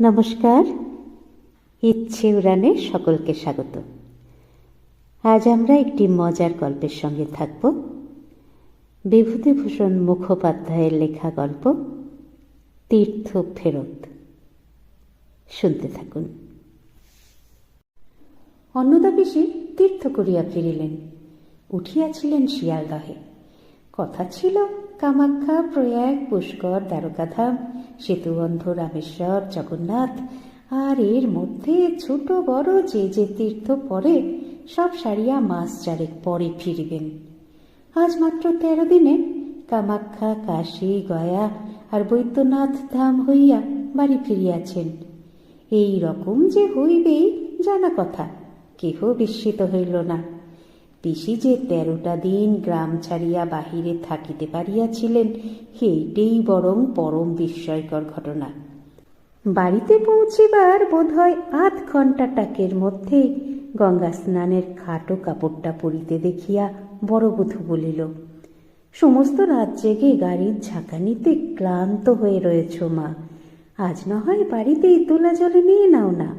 নমস্কার। ইচ্ছে উড়ানে সকলকে স্বাগত। আজ আমরা একটি মজার গল্পের সঙ্গে থাকব। বিভূতিভূষণ মুখোপাধ্যায়ের লেখা গল্প, তীর্থ ফেরত। শুনতে থাকুন। অন্নদা পিসি তীর্থ করিয়া ফিরিলেন। উঠিয়াছিলেন শিয়ালদহে। কথা ছিল কামাখ্যা, প্রয়াগ, পুষ্কর, দ্বারকাধাম সেতুবন্ধ রামেশ্বর, জগন্নাথ, আর এর মধ্যে ছোট, বড় যে যে তীর্থ পরে সব সারিয়া মাস চারেক পরে ফিরবেন। আজ মাত্র তেরো দিনে কামাখ্যা, কাশী, গয়া আর বৈদ্যনাথ ধাম হইয়া বাড়ি ফিরিয়াছেন। এই রকম যে হইবেই জানা কথা, কেহ বিস্মিত হইল না। পিসি যে তেরোটা দিন গ্রাম ছাড়িয়া বাহিরে থাকিতে পারিয়াছিলেন, সেইটেই বরং পরম বিস্ময়কর ঘটনা। বাড়িতে পৌঁছিবার বোধহয় আধ ঘণ্টা টাকের মধ্যে গঙ্গা স্নানের খাটো কাপড়টা পরিতে দেখিয়া বড় বধূ বলিল, সমস্ত রাত জেগে গাড়ির ঝাঁকানিতে ক্লান্ত হয়ে রয়েছ মা। আজ না হয় বাড়িতেই তোলা জলে নিয়ে নাও না।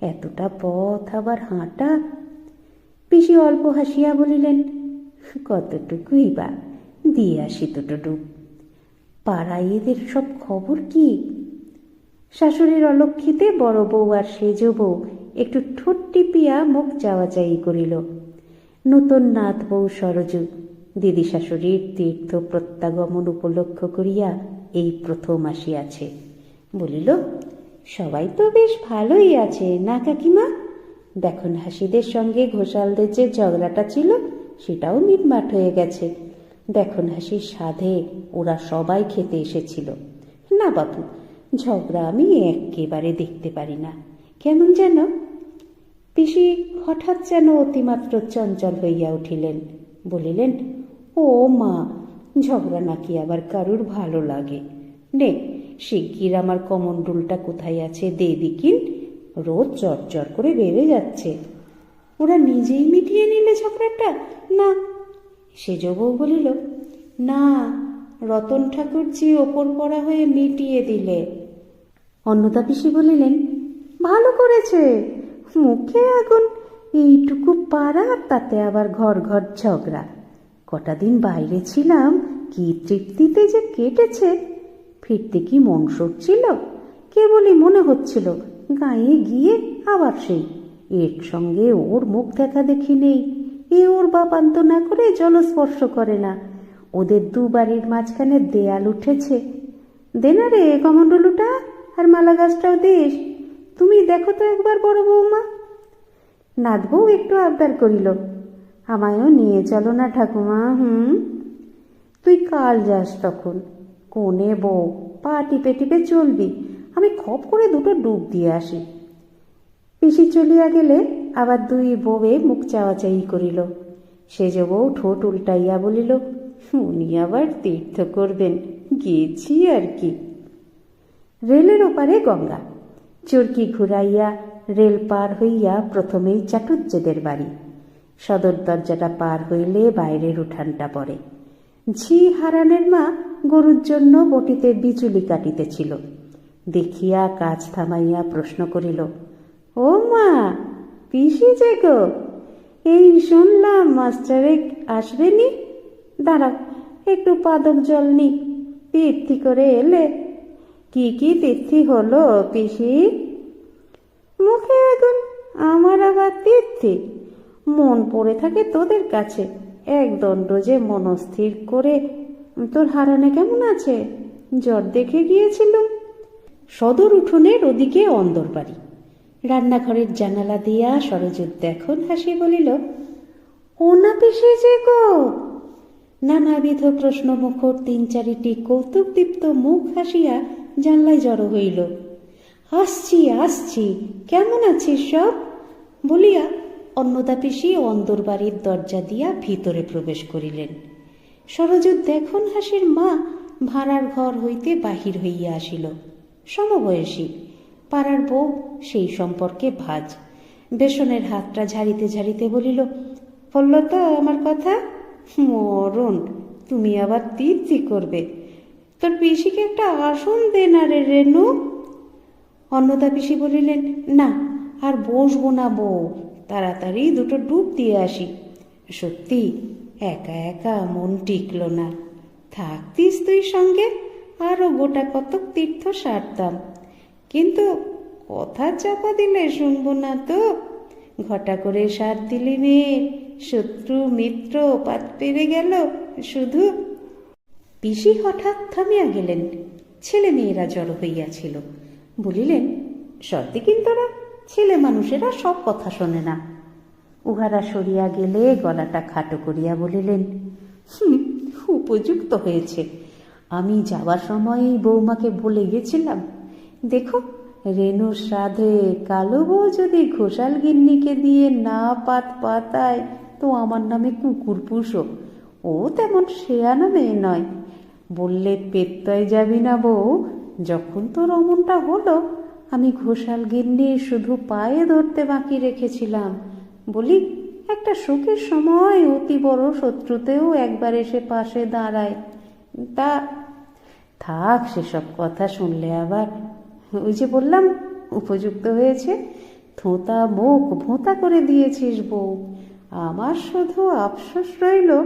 এতটা পথ আবার হাঁটা পিসি অল্প হাসিয়া বলিলেন, কতটুকুই বা, দিয়ে আসি দুটো পাড়ায় এদের সব খবর কি? শাশুড়ির অলক্ষিতে বড় বউ আর সেজ বউ একটু ঠোঁট টিপিয়া মুখ চাওয়াচাই করিল। নূতন নাথ বউ সরজু, দিদি শাশুড়ির তীর্থ প্রত্যাগমন উপলক্ষ করিয়া এই প্রথম আসিয়াছে। বলিল, সবাই তো বেশ ভালোই আছে, না কাকিমা? দেখুন হাসিদের সঙ্গে ঘোষালদের যে ঝগড়াটা ছিল, সেটাও মিটমাট হয়ে গেছে। দেখুন হাসির সাধে ওরা সবাই খেতে এসেছিল। না বাবু ঝগড়া আমি একেবারে দেখতে পারি না। কেমন যেন? পিসি হঠাৎ যেন অতিমাত্র চঞ্চল হইয়া উঠিলেন। বলিলেন, ও মা, ঝগড়া নাকি আবার কারুর ভালো লাগে? নে, শিগগির আমার কমণ্ডুলটা কোথায় আছে, দে দিকিন রোজ চরচর করে বেড়ে যাচ্ছে। ওরা নিজেই মিটিয়ে নিলে ঝগড়াটা? না। সেজ বউ বলিল, না, রতন ঠাকুরজি ওপর পড়া হয়ে মিটিয়ে দিলে। অন্নদা পিসি বলিলেন, ভালো করেছে। মুখে আগুন, এইটুকু পাড়া, তাতে আবার ঘর ঘর ঝগড়া। কটা দিন বাইরে ছিলাম, কি তৃপ্তিতে যে কেটেছে। ফিরতে কি মন সরছিল? কেবলই মনে হচ্ছিল গায়ে গিয়ে আবার সেই। এর সঙ্গে ওর মুখ দেখা দেখি নেই। এ ওর বাপান্ত না করে জলস্পর্শ করে না। ওদের দু বাড়ির মাঝখানে দেয়াল উঠেছে। দে না রে কমণ্ডলুটা, আর মালা গাছটাও দিস তুমি দেখো তো একবার বড় বৌমা। নাথ একটু আবদার করিল, আমায়ও নিয়ে চলো না ঠাকুমা, হুম? তুই কাল যাস তখন। কোনে বউ, পা টিপে টিপে চলবি। আমি খপ করে দুটো ডুব দিয়ে আসি। পিসি চলিয়া গেলে আবার দুই বউয়ে মুখ চাওয়াচাই করিল। সেজ বউ ঠোঁট উল্টাইয়া বলিল, উনি আবার তীর্থ করবেন গিয়েছি আর কি। রেলের ওপারে গঙ্গা। চরকি ঘুরাইয়া রেল পার হইয়া প্রথমেই চাটুজ্জেদের বাড়ি। সদর দরজাটা পার হইলে বাইরের উঠানটা পড়ে। ঝি হারানের মা গরুর জন্য বটিতে বিচুলি কাটিতেছিল। দেখিয়া কাজ থামাইয়া প্রশ্ন করিল, ও মা পিসি যে গো? এই শুনলাম মাস্টারে আসবেনি দাঁড়াও, একটু পাদক জল নি, তীর্থি করে এলে। কি কি তীর্থি হলো, পিসি? মুখে এখন আমার আবার তীর্থি। মন পড়ে থাকে তোদের কাছে, এক দণ্ড যে মনস্থির করে। তোর হারানে কেমন আছে? জ্বর দেখে গিয়েছিলুম। সদর উঠোনের ওদিকে অন্দর বাড়ি রান্নাঘরের জানালা দিয়া সরজুত দেখুন হাসি বলিল ও না পিসি যে গো? নানাবিধ প্রশ্ন মুখর তিন চারিটি কৌতুকদীপ্ত মুখ হাসিয়া জানলায় জড়ো হইল। আসছি আসছি, কেমন আছিস সব? বলিয়া অন্নদা পিসি অন্দর বাড়ির দরজা দিয়া ভিতরে প্রবেশ করিলেন। সরজুত দেখুন হাসির মা ভাড়ার ঘর হইতে বাহির হইয়া আসিল। সমবয়সী। পাড়ার বউ সেই সম্পর্কে ভাজ। বেসনের হাতটা ঝাড়িতে ঝাড়িতে বলিল বলল তো আমার কথা? মরণ, তুমি আবার তীর্থি করবে। তোর পিসিকে একটা আসন দে না রে রেনু। অন্নদা পিসি বলিলেন, না, আর বসবো না বউ, তাড়াতাড়ি দুটো ডুব দিয়ে আসি। সত্যি, একা একা মন টিকল না। থাকতিস তুই সঙ্গে? আরও গোটা কতক তীর্থ সারতাম কিন্তু কথা চাপা দিলে শুনব না তো। ঘটা করে সার দিলি মেয়ে শত্রু মিত্র পাত পেরে গেল শুধু। পিসি হঠাৎ থামিয়া গেলেন ছেলে মেয়েরা জড়ো হইয়াছিল। বলিলেন সত্যি কিন্তরা ছেলে মানুষেরা সব কথা শোনে না। উহারা সরিয়া গেলে গলাটা খাটো করিয়া বলিলেন "হুম, উপযুক্ত হয়েছে। আমি যাওয়ার সময় বৌমাকে বলে গেছিলাম। দেখো, রেণু শ্রাদ্ধে কালো বউ যদি ঘোষাল গিন্নিকে দিয়ে না পাত পাতায়, তো আমার নামে কুকুর পুষো। ও তেমন শেয়ানা মেয়ে নয়। বললে পেত্তয় যাবি না বউ, যখন তোর অমনটা হলো, আমি ঘোষাল গিন্নি শুধু পায়ে ধরতে বাকি রেখেছিলাম। বলি, একটা সুখের সময় অতি বড় শত্রুতেও একবার এসে পাশে দাঁড়ায়। তা, থাক সেসব কথা শুনলে আবার। ওই যে বললাম, উপযুক্ত হয়েছে। থোঁতা মুখ ভোঁতা করে দিয়েছিস বউ। আমার শুধু আফসোস রইল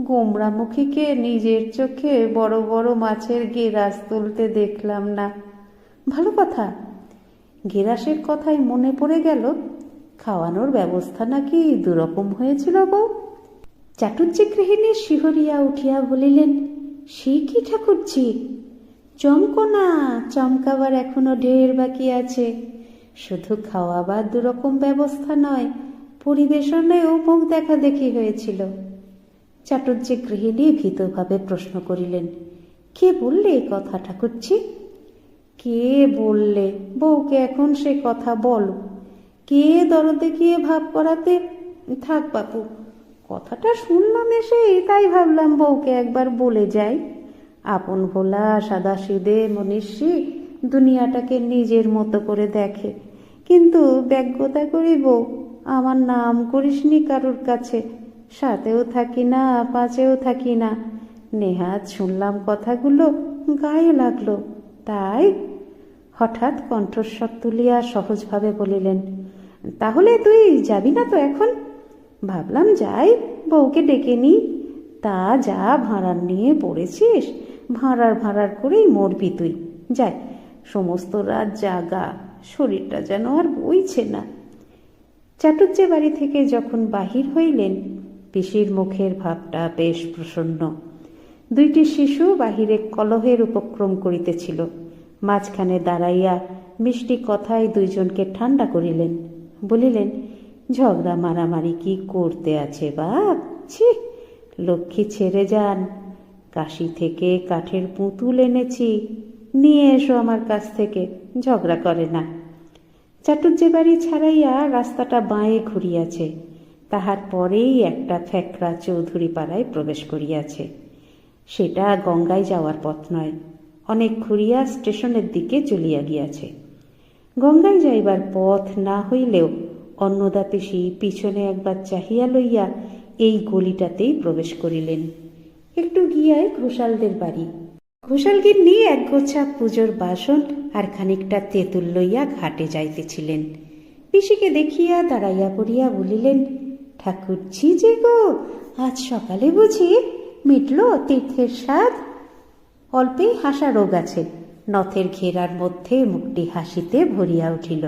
গোমরামুখীকে নিজের চোখে বড় বড় মাছের গেরাস তুলতে দেখলাম না। ভালো কথা, গেরাসের কথাই মনে পড়ে গেল। খাওয়ানোর ব্যবস্থা নাকি দুরকম হয়েছিল বউ। চাটুর্যে গৃহিণী শিহরিয়া উঠিয়া বলিলেন সে কি ঠাকুরজি? চমকো না, চমকাবার এখনও ঢের বাকি আছে। শুধু খাওয়াবার দুরকম ব্যবস্থা নয় পরিবেশনেও মুখ দেখা দেখি হয়েছিল। চাটুর্যে গৃহিণী ভীতভাবে প্রশ্ন করিলেন, কে বললে এ কথা ঠাকুরজি? কে বললে? বউকে এখন সে কথা বলো। কে দরদে গিয়ে ভাব করাতে? থাক বাপু কথাটা শুনলাম এসে, তাই ভাবলাম বউকে একবার বলে যাই। আপন ভোলা, সাদা সিদে, মনীষী, দুনিয়াটাকে নিজের মতো করে দেখে। কিন্তু ব্যজ্ঞতা করি বউ, আমার নাম করিসনি কারোর কাছে। সাথেও থাকি না, পাঁচেও থাকি না। নেহাত শুনলাম কথাগুলো, গায়ে লাগল। তাই হঠাৎ কণ্ঠস্বর তুলিয়া সহজভাবে বলিলেন, তাহলে তুই যাবি না তো এখন? ভাবলাম, যাই, বউকে ডেকে নি। তা যা ভাঁড়ার নিয়ে পড়েছিস, ভাঁড়ার ভাঁড়ার করেই মরবি তুই। যাই, সমস্ত রাত জাগা, শরীরটা যেন আর বইছে না। চাটুর্যে বাড়ি থেকে যখন বাহির হইলেন, পিসির মুখের ভাবটা বেশ প্রসন্ন। দুইটি শিশু বাহিরে কলহের উপক্রম করিতেছিল। মাঝখানে দাঁড়াইয়া মিষ্টি কথায় দুইজনকে ঠান্ডা করিলেন। বলিলেন ঝগড়া মারামারি কি করতে আছে বাপ? ছি, লক্ষ্মী ছেড়ে যান। কাশি থেকে কাঠের পুতুল এনেছি। নিয়ে এসো আমার কাছ থেকে, ঝগড়া করে না। চাটুর্যে বাড়ি ছাড়াইয়া রাস্তাটা বাঁয়ে ঘুরিয়াছে। তাহার পরেই একটা ফ্যাকরা চৌধুরী পাড়ায় প্রবেশ করিয়াছে। সেটা গঙ্গায় যাওয়ার পথ নয়, অনেক ঘুরিয়া স্টেশনের দিকে চলিয়া গিয়াছে। গঙ্গায় যাইবার পথ না হইলেও অন্নদা পিসি পিছনে একবার চাহিয়া লইয়া এই গলিটাতেই প্রবেশ করিলেন। একটু গিয়ায় ঘোষালদের বাড়ি। ঘোষালগিন্নি এক গোছা পুজোর বাসন আর খানিকটা তেঁতুল লইয়া ঘাটে যাইতেছিলেন। পিসিকে দেখিয়া দাঁড়াইয়া পড়িয়া বলিলেন ঠাকুরছি যে গো, আজ সকালে বুঝি মিটল তীর্থের স্বাদ? অল্পেই হাসা রোগ আছে, নথের ঘেরার মধ্যে মুখটি হাসিতে ভরিয়া উঠিল।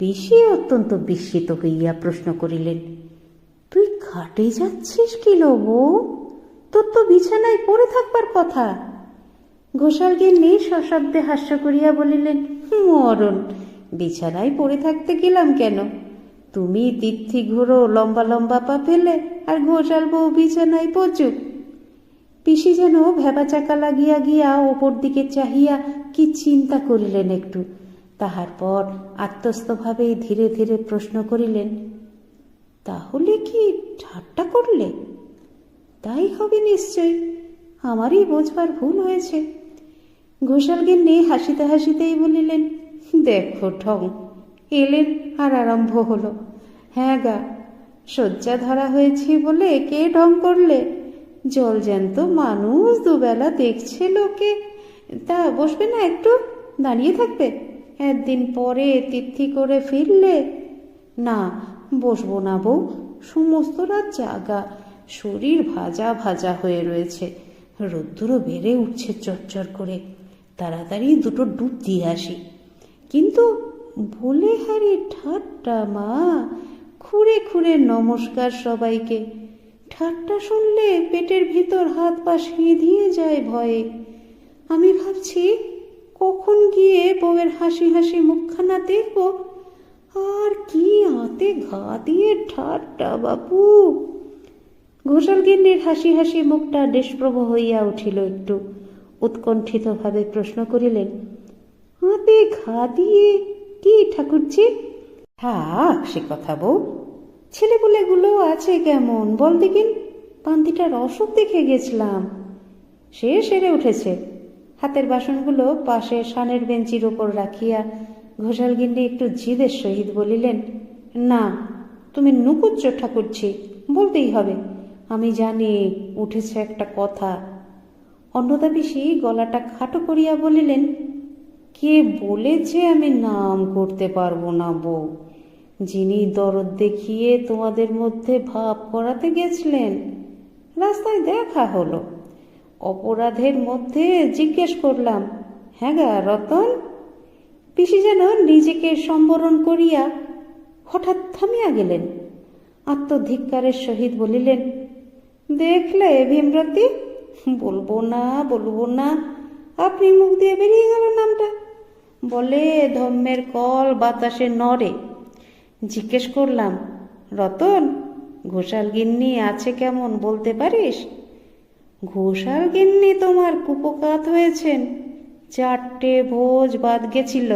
পিসি অত্যন্ত বিস্মিত হইয়া প্রশ্ন করিলেন, তুই ঘাটে যাচ্ছিস কি লো বউ তোর তো বিছানায় পড়ে থাকবার কথা। ঘোষালকে নেই সশব্দে হাস্য করিয়া বলিলেন, মরণ, বিছানায় পড়ে থাকতে গেলাম কেন? তুমি তীর্থি ঘুরো লম্বা লম্বা পা ফেলে আর ঘোষাল বউ বিছানায় পচুক পিসি যেন ভেবা চাকা লাগিয়া গিয়া ওপর দিকে চাহিয়া কি চিন্তা করিলেন একটু? তাহার পর আত্মস্থভাবে ধীরে ধীরে প্রশ্ন করিলেন, তাহলে কি ঠাট্টা করলে? তাই হবে নিশ্চয়। আমারই বোঝবার ভুল হয়েছে। ঘোষালগিন্নি হাসিতে হাসিতেই বলিলেন, দেখো ঠং, এলেন আর আরম্ভ হলো। হ্যাঁ গা, শয্যা ধরা হয়েছি বলে কে ঢং করলে? জল জ্যান্ত মানুষ দুবেলা দেখছে লোকে। তা বসবে না একটু? দাঁড়িয়ে থাকবে? একদিন পরে তিথি করে ফিরলে? না, বসবো না বউ, সমস্ত রাত জাগা, শরীর ভাজা ভাজা হয়ে রয়েছে। রোদ্দুরও বেড়ে উঠছে চরচর করে। তাড়াতাড়ি দুটো ডুব দিয়ে আসি। কিন্তু বলে হারি ঠাট্টা, মা, খুঁড়ে খুঁড়ে নমস্কার সবাইকে। ঠাট্টা শুনলে পেটের ভিতর হাত পা সিঁধিয়ে যায় ভয়ে। আমি ভাবছি কখন গিয়ে বউয়ের হাসি হাসি মুখখানা দেখব? আর কি হাতে ঘা দিয়ে ঠাট্টা বাপু। ঘোষাল গিন্নির হাসি হাসি মুখটা নিষ্প্রভ হইয়া উঠিল একটু। উৎকণ্ঠিতভাবে প্রশ্ন করিলেন হাতে ঘা দিয়ে কি ঠাকুরজি? থাক সে কথা বউ, ছেলেপুলেগুলো আছে কেমন বল দেখিন। পান্তিটার অসুখ দেখে গেছিলাম। সে সেরে উঠেছে। হাতের বাসনগুলো পাশে সানের বেঞ্চির ওপর রাখিয়া ঘোষাল গিন্নি একটু জিদের সহিত বলিলেন, না, তুমি নুকুচ্চ ঠাকুরছি, বলতেই হবে। আমি জানি উঠেছে একটা কথা। অন্নদা পিসি গলাটা খাটো করিয়া বলিলেন, কে বলেছে আমি নাম করতে পারব না বউ? যিনি দরদ দেখিয়ে তোমাদের মধ্যে ভাব করাতে গেছিলেন, রাস্তায় দেখা হলো। অপরাধের মধ্যে জিজ্ঞেস করলাম হ্যাঁ গা, রতন, পিসি যেন নিজেকে সম্বরণ করিয়া হঠাৎ থামিয়া গেলেন। আত্মধিক্কারের সহিত বলিলেন, দেখলে ভীমরতি, বলব না বলব না, আপনি মুখ দিয়ে বেরিয়ে গেল নামটা। বলে ধম্মের কল বাতাসে নড়ে। জিজ্ঞেস করলাম, রতন, ঘোষাল গিন্নি আছে কেমন বলতে পারিস? ঘোষাল গিন্নি তোমার কুপকাত হয়েছেন। চারটে ভোজ বাদ গেছিল।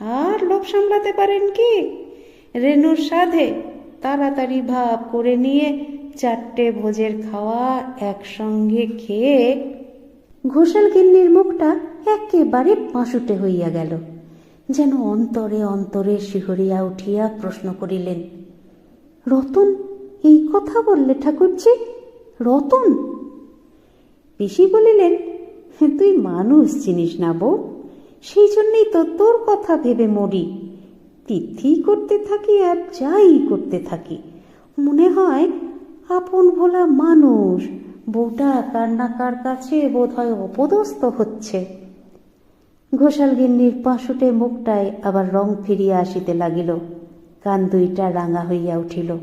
আর লোভ সামলাতে পারেন কি? রেনুর সাধে তাড়াতাড়ি ভাব করে নিয়ে চারটে ভোজের খাওয়া একসঙ্গে খেয়ে ঘোষাল গিন্নির মুখটা একেবারে পাঁশুটে হইয়া গেল। যেন অন্তরে অন্তরে শিহরিয়া উঠিয়া প্রশ্ন করিলেন, রতন, এই কথা বললে ঠাকুরজি? রতন পিসি বলিলেন, তুই মানুষ চিনিস না বউ। সেই জন্যই তো তোর কথা ভেবে মরি। তিথি করতে থাকি আর যাই করতে থাকি। মনে হয় আপন ভোলা মানুষ, বউটা কার না কার কাছে বোধ হয় অপদস্থ হচ্ছে। ঘোষাল গিন্নির পাশুটে মুখটায় আবার রং ফিরিয়া আসিতে লাগিল। কান দুইটা রাঙা হইয়া উঠিল।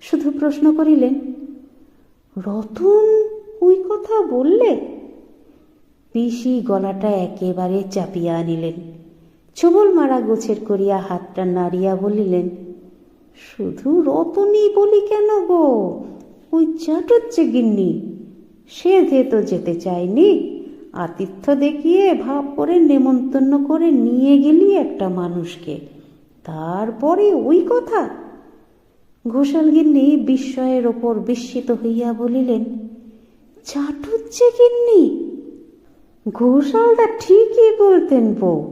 শুধু প্রশ্ন করিলেন, রতন ওই কথা বললে? পিসি গলাটা একেবারে চাপিয়া আনিলেন ছবল মারা গোছের করিয়া হাতটা নাড়িয়া বলিলেন, শুধু রতনই বলি কেন গো? ওই চাটুচ্ছে গিন্নি, সে যে তো যেতে চায়নি, আতিথ্য দেখিয়ে ভাব করে নেমন্তন্ন করে নিয়ে গেলি একটা মানুষকে, তারপরে ওই কথা? ঘোষাল গিন্নি বিস্ময়ের ওপর বিস্মিত হইয়া বলিলেন চাটুচ্ছে কিন্নি ঘোষালটা ঠিকই বলতেন বউ,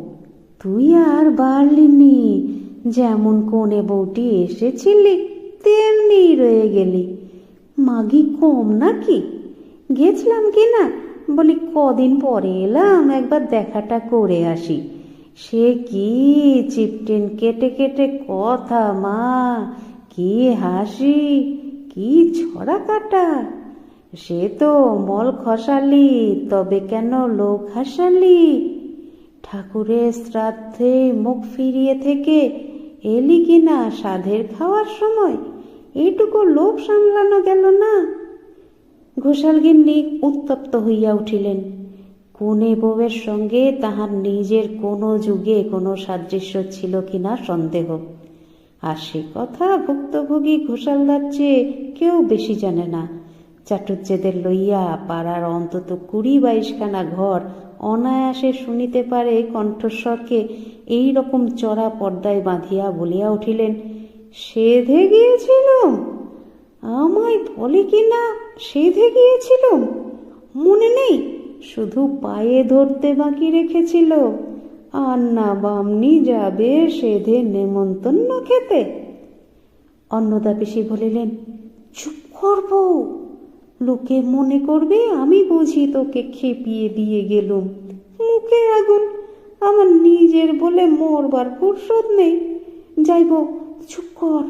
তুই আর বাড়লিনি, যেমন কোণে বউটি এসেছিলি, তেমনি রয়ে গেলি। মাগি কম নাকি? গেছিলাম কি না? বলি, কদিন পরে এলাম, একবার দেখাটা করে আসি। সে কি চিপটেন কেটে কেটে কথা, মা, কি হাসি, কি ছড়া কাটা সে তো মল খসালি, তবে কেন লোক হাসালি? ঠাকুরের শ্রাদ্ধে মুখ ফিরিয়ে থেকে এলি কিনা সাধের খাওয়ার সময়? এইটুকু লোভ সামলানো গেল না? ঘোষাল গিন্নি উত্তপ্ত হইয়া উঠিলেন। কোনে বউয়ের সঙ্গে তাহার নিজের কোনো যুগে কোনো সাদৃশ্য ছিল কিনা সন্দেহ। আর সে কথা ভুক্তভোগী ঘোষালদার চেয়ে কেউ বেশি জানে না। চাটুর্যেদের লইয়া পাড়ার অন্তত কুড়ি বাইশখানা ঘর অনায়াসে শুনিতে পারে কণ্ঠস্বরকে এই রকম চড়া পর্দায় বাঁধিয়া বলিয়া উঠিলেন, সেধে গিয়েছিলাম? আমায় বলে কি না সেধে গিয়েছিলাম? মনে নেই, শুধু পায়ে ধরতে বাকি রেখেছিল। আর না বামনি যাবে সেধে নেমন্তন্ন খেতে? অন্নদা পিসি বলিলেন, চুপ করব। লোকে মনে করবে আমি বুঝি তোকে খেপিয়ে দিয়ে গেলুম। মুখে আগুন, আমার নিজের বলে মরবার ফুরসত নেই। যাইব, চুপ কর।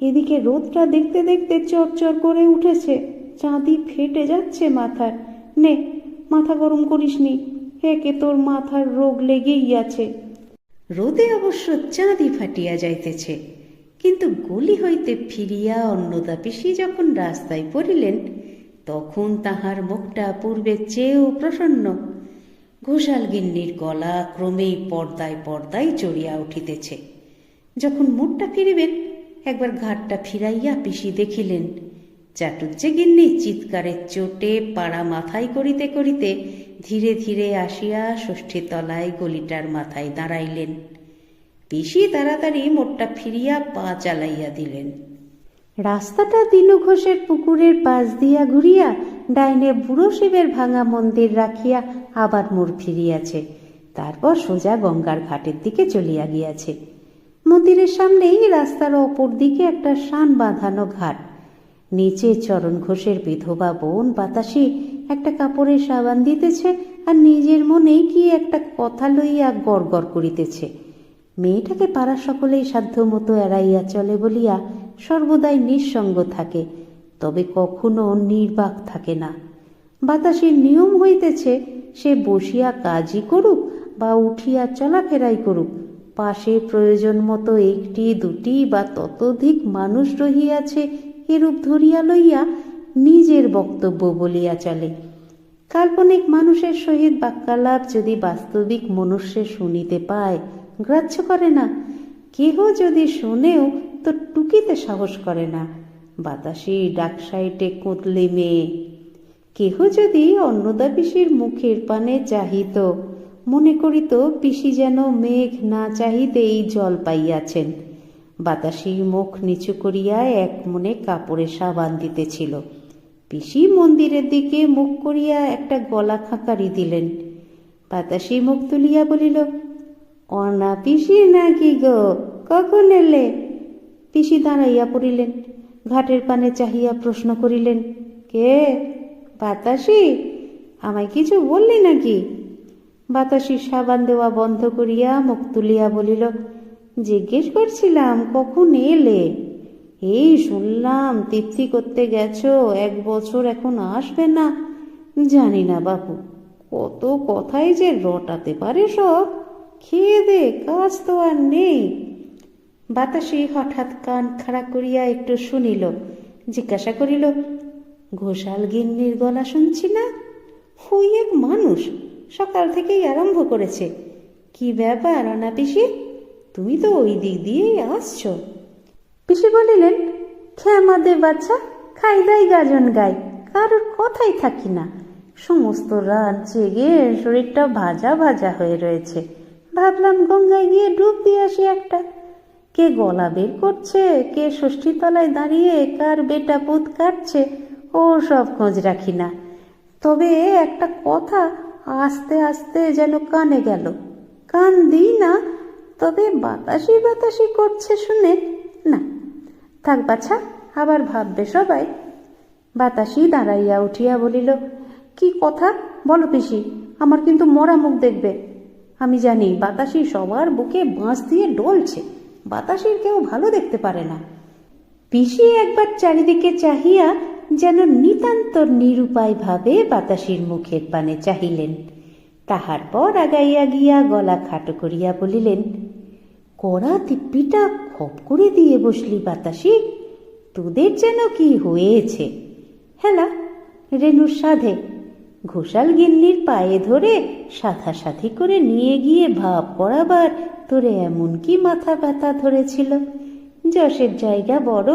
এদিকে রোদটা দেখতে দেখতে চরচর করে উঠেছে। চাঁদি ফেটে যাচ্ছে মাথার। নে, মাথা গরম করিসনি একে তোর মাথার রোগ লেগেই আছে। রোদে অবশ্য চাঁদি ফাটিয়া যাইতেছে। কিন্তু গলি হইতে ফিরিয়া অন্নদা পিসি যখন রাস্তায় পড়িলেন তখন তাহার মুখটা পূর্বের চেয়েও প্রসন্ন। ঘোষাল গিন্নির গলা ক্রমেই পর্দায় পর্দায় চড়িয়া উঠিতেছে। যখন মুখটা ফিরিবেন, একবার ঘাটটা ফিরাইয়া পিসি দেখিলেন। চাটুজ্জে গিন্নি চিৎকারের চোটে পাড়া মাথায় করিতে করিতে ধীরে ধীরে আসিয়া ষষ্ঠী তলায় গলিটার মাথায় দাঁড়াইলেন। পিসি তাড়াতাড়ি মোটটা ফিরিয়া পা চালাইয়া দিলেন। রাস্তাটা দিনু ঘোষের পুকুরের পাশ দিয়া ঘুরিয়া, ডাইনে বুড়ো শিবের ভাঙা মন্দির রাখিয়া আবার মোড় ফিরিয়াছে। তারপর সোজা গঙ্গার ঘাটের দিকে চলিয়া গিয়াছে। মন্দিরের সামনেই রাস্তার অপর দিকে একটা শান বাঁধানো ঘাট। নিচে চরণ ঘোষের বিধবা বোন বাতাসি একটা কাপড়ের সাবান দিতেছে আর নিজের মনেই কি একটা কথা লইয়া গড় করিতেছে। মেয়েটাকে পাড়া সকলেই সাধ্য মতো এড়াইয়া চলে বলিয়া সর্বদাই নিঃসঙ্গ থাকে, তবে কখনো নির্বাক থাকে না। বাতাসের নিয়ম হইতেছে, সে বসিয়া কাজই করুক বা উঠিয়া চলাফেরাই করুক। পাশে প্রয়োজন মতো একটি, দুটি বা ততোধিক মানুষ রহিয়াছে, এরূপ ধরিয়া লইয়া নিজের বক্তব্য বলিয়া চলে। কাল্পনিক মানুষের সহিত বাক্যালাপ যদি বাস্তবিক মনুষ্যে শুনিতে পায়, গ্রাহ্য করে না। কেহ যদি শোনেও তো টুকিতে সাহস করে না। বাতাসি ডাকসাইটে কোঁতলে মেয়ে। কেহ যদি অন্নদা পিসির মুখের পানে চাহিত, মনে করিত পিসি যেন মেঘ না চাহিতেই জল পাইয়াছেন। বাতাসি মুখ নিচু করিয়া এক মনে কাপড়ে সাবান দিতেছিল। পিসি মন্দিরের দিকে মুখ করিয়া একটা গলা খাঁকারি দিলেন। বাতাসি মুখ তুলিয়া বলিল, অনা পিসি নাকি গো? কখন এলে? পিসি দাঁড়াইয়া পড়িলেন, ঘাটের পানে চাহিয়া প্রশ্ন করিলেন, কে? বাতাসি? আমায় কিছু বললি নাকি? বাতাসি সাবান দেওয়া বন্ধ করিয়া মুখ তুলিয়া বলিল, জিজ্ঞেস করছিলাম, কখন এলে? এই শুনলাম, তৃপ্তি করতে গেছো, এক বছর এখন আসবে না। জানি না বাপু, কত কথাই যে রটাতে পারে সব। খেয়ে দে, কাজ তো আর নেই। বাতাসি হঠাৎ কান খাড়া করিয়া একটু শুনিল, জিজ্ঞাসা করিল, ঘোষাল গিন্নির গলা শুনছি না? হুই এক মানুষ, সকাল থেকেই আরম্ভ করেছে। কি ব্যাপার অনা পিসি? তুমি তো ওই দিক দিয়েই আসছ? পিসি বলিলেন আমাদের বাচ্চা খাই দাই গাজন গাই, কারোর কথাই থাকি না। সমস্ত রাত জেগে শরীরটা ভাজা ভাজা হয়ে রয়েছে। ভাবলাম গঙ্গায় গিয়ে ডুব দিয়ে আসি একটা। কে গলা বের করছে? কে ষষ্ঠী তলায় দাঁড়িয়ে কার বেটা পুত কাটছে? ও সব খোঁজ রাখি না। তবে একটা কথা আস্তে আস্তে যেন কানে গেল। কান দিই না, তবে বাতাসি বাতাসি করছে শুনে। না, থাক বাছা, আবার ভাববে সবাই। বাতাসি দাঁড়াইয়া উঠিয়া বলিল, কি কথা? বলো পিসি, আমার কিন্তু মরা মুখ দেখবে। আমি জানি বাতাসি সবার বুকে বাঁশ দিয়ে ডলছে। বাতাসির কেউ ভালো দেখতে পারে না। পিসি একবার চারিদিকে চাহিয়া যেন নিতান্ত নিরুপায় ভাবে বাতাসির মুখের পানে চাহিলেন। তাহার পর আগাইয়া গিয়া গলা খাটো করিয়া বলিলেন, কড়া দিব্যিটা খপ করে দিয়ে বসলি বাতাসি, তোদের যেন কি হয়েছে? হেলা রেনুর সাধে ঘোষাল গিন্নির পায়ে ধরে সাথী করে নিয়ে গিয়ে ভাব করাবার তোরে এমন কি মাথা ব্যথা ধরেছিল? যশের জায়গা বড়,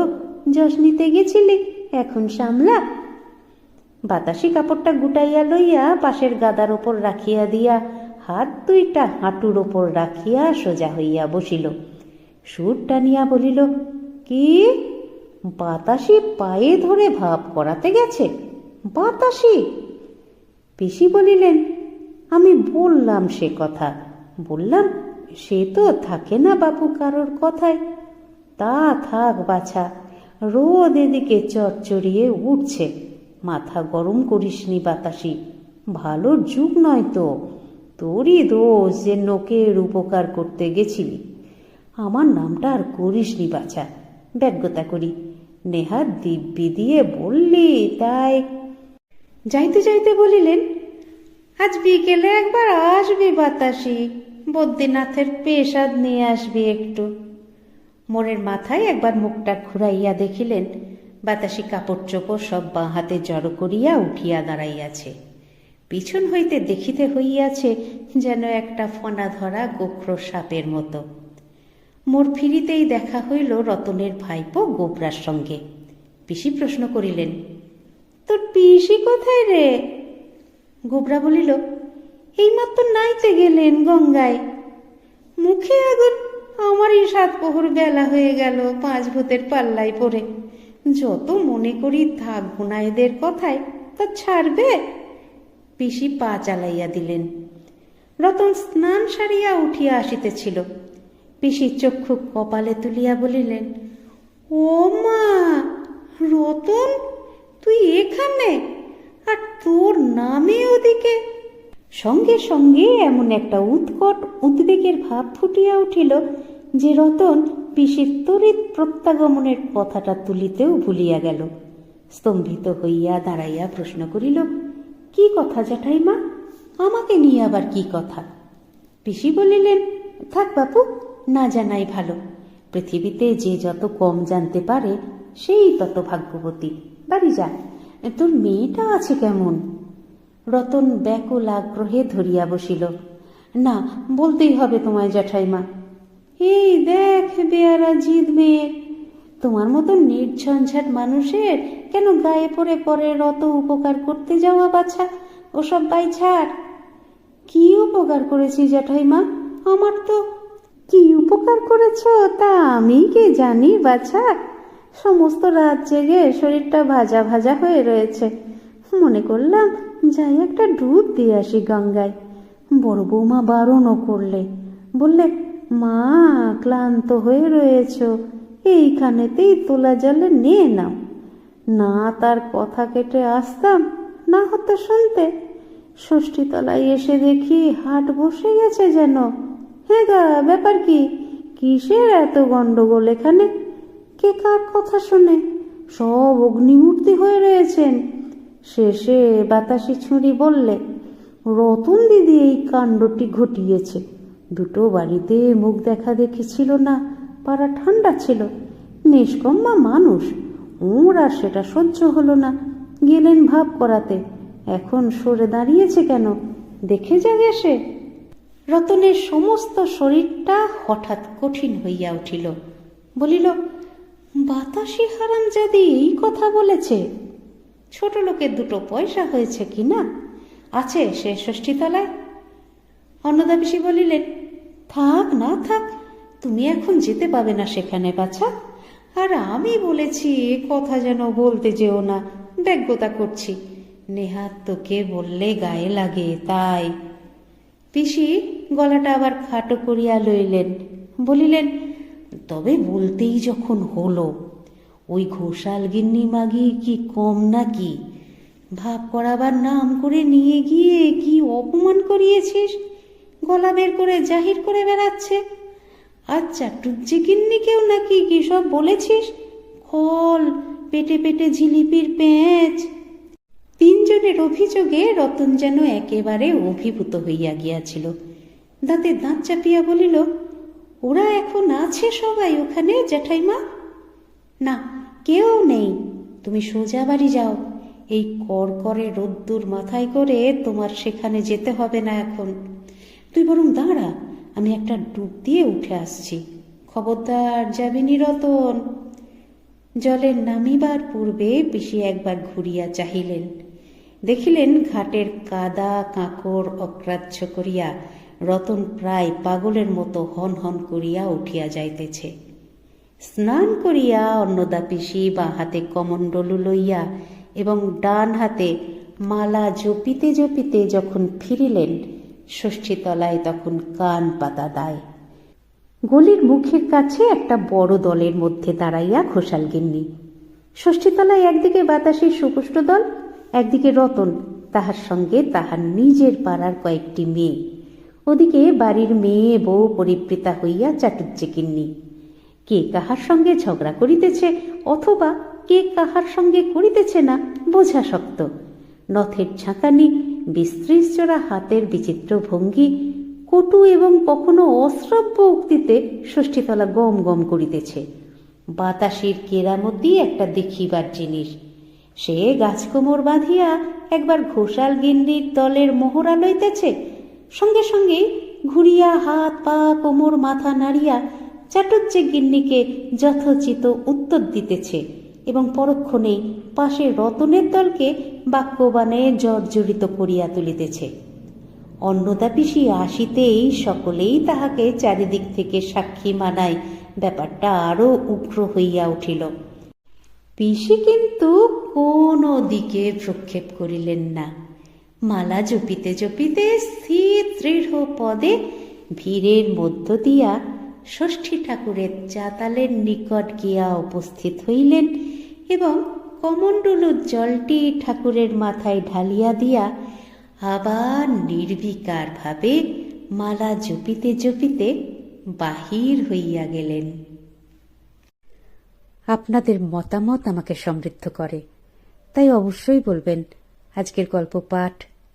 যশ নিতে গেছিলি, এখন সামলা। বাতাসি কাপড়টা গুটাইয়া লইয়া পাশের গাদার ওপর রাখিয়া দিয়া হাত দুইটা হাঁটুর ওপর রাখিয়া সোজা হইয়া বসিল। সুর টানিয়া বলিল, কি? বাতাসি পায়ে ধরে ভাব করাতে গেছে? বাতাসি? পিসি বলিলেন, আমি বললাম সে কথা। বললাম, সে তো থাকে না বাপু কারোর কথায়। তা থাক বাছা, রোদ এদিকে চড়চড়িয়ে উঠছে। মাথা গরম করিসনি বাতাসি, ভালো যুগ নয় তো। তোরই দোষ যে লোকের উপকার করতে গেছিলি। আমার নামটা আর করিসনি বাছা। ব্যজ্ঞতা করি। নেহাত দিব্যি দিয়ে বললি, তাই যাইতে যাইতে বলিলেন, আজ বিকেলে একবার আসবি বাতাসি, বদ্রীনাথের পেশাদ নিয়ে আসবি একটু। মোড়ের মাথায় একবার মুখটা ঘুরাইয়া দেখিলেন, বাতাসি কাপড় চোপড় সব বাঁ হাতে জড়ো করিয়া উঠিয়া দাঁড়াইয়াছে। পিছন হইতে দেখিতে হইয়াছে যেন একটা ফনা ধরা গোখ্র সাপের মতো। মোর ফিরিতেই দেখা হইল রতনের ভাইপো গোবরার সঙ্গে। পিসি প্রশ্ন করিলেন তোর পিসি কোথায় রে? গোবরা বলিল, এইমাত্র নাইতে গেলেন গঙ্গায়। মুখে আগুন, আমারই সাত প্রহর বেলা হয়ে গেল পাঁচ ভূতের পাল্লায় পড়ে। যত মনে করি থাকব না এদের কথায়, তা ছাড়বে? পিসি পা চালাইয়া দিলেন। রতন স্নান সারিয়া উঠিয়া আসিতেছিল। পিসি চক্ষু কপালে তুলিয়া বলিলেন, ও মা, রতন তুই এখানে? আর তোর নামে ওদিকে? সঙ্গে সঙ্গে এমন একটা উৎকট উদ্বেগের ভাব ফুটিয়া উঠিল যে রতন পিসির তড়িৎ প্রত্যাগমনের কথাটা তুলিতেও ভুলিয়া গেল। স্তম্ভিত হইয়া দাঁড়াইয়া প্রশ্ন করিল, কি কথা জ্যাঠাইমা আমাকে নিয়ে আবার কি কথা? পিসি বলিলেন, থাক বাপু, না জানাই ভালো। পৃথিবীতে যে যত কম জানতে পারে, সেই তত ভাগ্যবতী। বাড়ি যা। তোর মেয়েটা আছে কেমন? রতন ব্যাকুল আগ্রহে ধরিয়া বসিল। না, বলতেই হবে তোমায় জ্যাঠাইমা। এই দেখ বেয়ারা জিদ মেয়ের তোমার মতো নির্ঝঞ্ঝাট মানুষের কেন গায়ে পড়ে পরে রত উপকার করতে যাওয়া বাছা? ওসব বাই ছাড়। কি উপকার করেছি জ্যাঠাইমা? আমার তো কি উপকার করেছ তা আমি কি জানি বাছা? সমস্ত রাত জেগে শরীরটা ভাজা ভাজা হয়ে রয়েছে। মনে করলাম, যাই একটা ডুব দিয়ে আসি গঙ্গায়। বড় বৌমা বারণও করলে। বললে, মা, ক্লান্ত হয়ে রয়েছ। এইখানেতেই তোলা জলে নিয়ে নাও। না তার কথা কেটে আসতাম, না হতো শুনতে। ষষ্ঠীতলায় এসে দেখি হাট বসে গেছে যেন। হ্যাঁ গা, ব্যাপার কি? কিসের এত গন্ডগোল এখানে? কে কার কথা শুনে? সব অগ্নিমূর্তি হয়ে রয়েছেন। শেষে বাতাসি ছুঁড়ি বললে, রতন দিদি, এই কাণ্ডটি ঘটিয়েছে। দুটো বাড়িতে মুখ দেখা দেখি ছিল না, পাড়া ঠান্ডা ছিল। নিষ্কম্মা মানুষ, ওর আর সেটা সহ্য হলো না। গেলেন ভাব করাতে। এখন সরে দাঁড়িয়েছে কেন? দেখে যা গেছে রতনের সমস্ত শরীরটা হঠাৎ কঠিন হইয়া উঠিল। বলিল বাতাসি হারাম যদি এই কথা বলেছে। ছোট লোকের দুটো পয়সা হয়েছে কি না? আছে সে ষষ্ঠীতলায়। অন্নদা পিসি বলিলেন, থাক না, থাক, তুমি এখন যেতে পাবে না সেখানে, বাছা। আর আমি বলেছি, এ কথা যেন বলতে যেও না ব্যজ্ঞতা করছি। নেহাত তোকে বললে গায়ে লাগে, তাই। পিসি গলাটা আবার খাটো করিয়া লইলেন, বলিলেন তবে বলতেই যখন হলো, ওই ঘোষাল গিন্নি মাগি কি কম নাকি? ভাব করাবার নাম করে নিয়ে গিয়ে কি অপমান করিয়েছিস? গলা বের করে জাহির করে বেড়াচ্ছে। আচ্ছা টুজ্জি গিন্নিকেও নাকি কি সব বলেছিস? খল, পেটে পেটে ঝিলিপির পেঁচ। তিনজনের অভিযোগে রতন যেন একেবারে অভিভূত হইয়া গিয়াছিল। দাঁতে দাঁত চাপিয়া বলিল ওরা এখন আছে সবাই ওখানে জ্যাঠাইমা না, কেউ নেই। তুমি সোজা বাড়ি যাও। এই করকরে রোদ্দুর মাথায় করে তোমার সেখানে যেতে হবে না এখন। তুই বরং দাঁড়া, আমি একটা ডুব দিয়ে উঠে আসছি। খবরদার যাবি নিরতন। জলের নামিবার পূর্বে পিসি একবার ঘুরিয়া চাহিলেন। দেখিলেন ঘাটের কাদা কাঁকড় অগ্রাহ্য করিয়া রতন প্রায় পাগলের মতো হন হন করিয়া উঠিয়া যাইতেছে। স্নান করিয়া অন্নদা পিসি বা হাতে কমণ্ডলু লইয়া এবং ডান হাতে মালা জপিতে জপিতে যখন ফিরিলেন, ষষ্ঠীতলায় তখন কান পাতা দায়। গলির মুখের কাছে একটা বড় দলের মধ্যে দাঁড়াইয়া ঘোষাল গিন্নি। ষষ্ঠীতলায় একদিকে বাতাসের সুপুষ্ট দল, একদিকে রতন, তাহার সঙ্গে তাহার নিজের পাড়ার কয়েকটি মেয়ে। ওদিকে বাড়ির মেয়ে বউ পরিবৃতা হইয়া চাটুজ্জে কিন্নি কে কাহার সঙ্গে ঝগড়া করিতেছে অথবা কে কাহার সঙ্গে করিতেছে না, বোঝা শক্ত। নথের ঝাঁকানি বিস্তৃত চড়া হাতের বিচিত্র ভঙ্গি, কটু এবং কখনো অশ্রাব্য উক্তিতে ষষ্ঠীতলা গম গম করিতেছে। বাতাসের কেরামতি একটা দেখিবার জিনিস। সে গাছকোমর বাঁধিয়া একবার ঘোষাল গিন্নির দলের মোহরা লইতেছে সঙ্গে সঙ্গে ঘুরিয়া হাত পা কোমর মাথা নাড়িয়া চাটুজ্জে গিন্নিকে যথোচিত উত্তর দিতেছে এবং পরক্ষণেই পাশে রতনের দলকে বাক্যবাণে জর্জরিত করিয়া তুলিতেছে। অন্নদা পিসি আসিতেই সকলেই তাহাকে চারিদিক থেকে সাক্ষী মানায়। ব্যাপারটা আরও উগ্র হইয়া উঠিল। পিসি কিন্তু কোনো দিকে প্রক্ষেপ করিলেন না। মালা জপিতে জপিতে স্থির দৃঢ় পদে ভিড়ের মধ্য দিয়া ষষ্ঠী ঠাকুরের চাতালের নিকট গিয়া উপস্থিত হইলেন এবং কমণ্ডলুর জলটি ঠাকুরের মাথায় ঢালিয়া দিয়া আবার নির্বিকারভাবে মালা জপিতে জপিতে বাহির হইয়া গেলেন। আপনাদের মতামত আমাকে সমৃদ্ধ করে, তাই অবশ্যই বলবেন, আজকের গল্প পাঠ